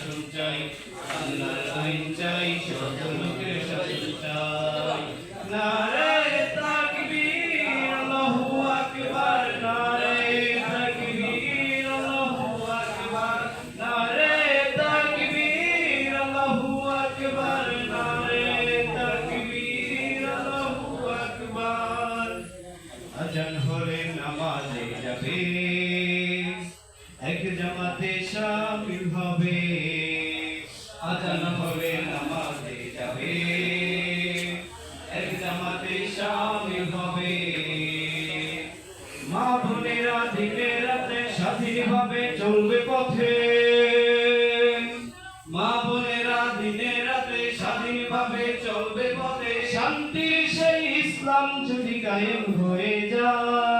শাসন চাই আল্লাহর আকবার নারে তাকবীর, আল্লাহু আকবার নারে তাকবীর, আল্লাহু আকবার। নারে তাকবীর হলে নামাজে যাবে। এক জামাতে শামিল হবে, আজান হবে, নামাজে যাবে। এক জামাতে শামিল হবে, মা বোনেরা দিনে রাতে স্বাধীনভাবে চলবে পথে। মা বোনেরা দিনে রাতে স্বাধীনভাবে চলবে পথে শান্তি সেই ইসলাম যদি কায়েম হয়ে যায়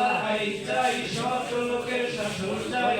চাই সৎ লোকের শাসন চাই